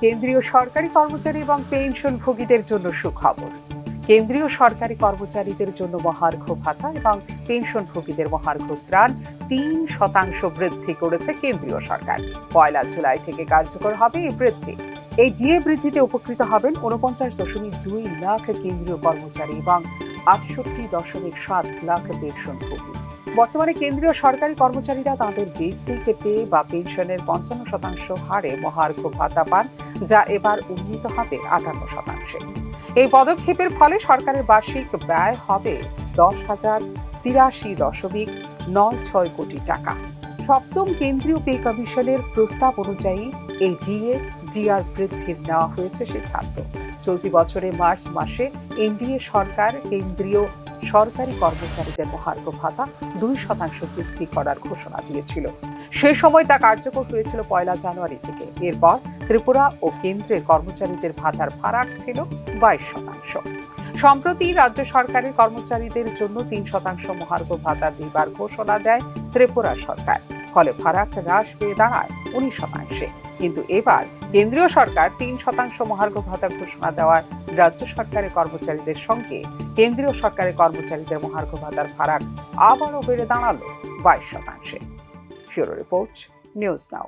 কেন্দ্রীয় সরকারি কর্মচারী এবং পেনশনভোগীদের জন্য সুখবর। কেন্দ্রীয় সরকারি কর্মচারীদের জন্য মহার্ঘ ভাতা এবং পেনশনভোগীদের মহার্ঘ ত্রাণ তিন শতাংশ বৃদ্ধি করেছে কেন্দ্রীয় সরকার। পয়লা জুলাই থেকে কার্যকর হবে এই বৃদ্ধি। এই ডিএ বৃদ্ধিতে উপকৃত হবেন উনপঞ্চাশ দশমিক দুই লাখ কেন্দ্রীয় কর্মচারী এবং আটষট্টি দশমিক সাত লাখ পেনশনভোগী বর্তমানে কেন্দ্রীয় সরকারি কর্মচারীরা তাদের বেসিক পে বা পেনশনের পঞ্চান্ন শতাংশ হারে মহার্ঘ ভাতা পান, যা এবার উন্নীত হবে আটান্ন শতাংশে। এই পদক্ষেপের ফলে সরকারের বার্ষিক ব্যয় হবে দশ হাজার তিরাশি দশমিক নয় ছয় কোটি টাকা। সপ্তম কেন্দ্রীয় পে কমিশনের প্রস্তাব অনুযায়ী এই ডিএ ডিআর বৃদ্ধির নেওয়া হয়েছে সিদ্ধান্ত। চলতি বছরে মার্চ মাসে এনডিএ সরকার কেন্দ্রীয় সরকারি কর্মচারীদের মহার্ঘ ভাতা দুই শতাংশ বৃদ্ধি করার ঘোষণা দিয়েছিল। সে সময় তা কার্যকর হয়েছিল পয়লা জানুয়ারি থেকে। এরপর ত্রিপুরা ও কেন্দ্রের কর্মচারীদের ভাতার ফারাক ছিল বাইশ শতাংশ। সম্প্রতি রাজ্য সরকারের কর্মচারীদের জন্য তিন শতাংশ মহার্ঘ ভাতা দিবার ঘোষণা দেয় ত্রিপুরা সরকার। ফলে ফারাক হ্রাস পেয়ে দাঁড়ায় উনিশ শতাংশে। কিন্তু এবার কেন্দ্রীয় সরকার তিন শতাংশ মহার্ঘ ভাতা ঘোষণা দেওয়ার রাজ্য সরকারের কর্মচারীদের সঙ্গে কেন্দ্রীয় সরকারের কর্মচারীদের মহার্ঘ ভাতার ফারাক আবারও বেড়ে দাঁড়াল বাইশ শতাংশে। ফিউরো রিপোর্ট, নিউজ নাও।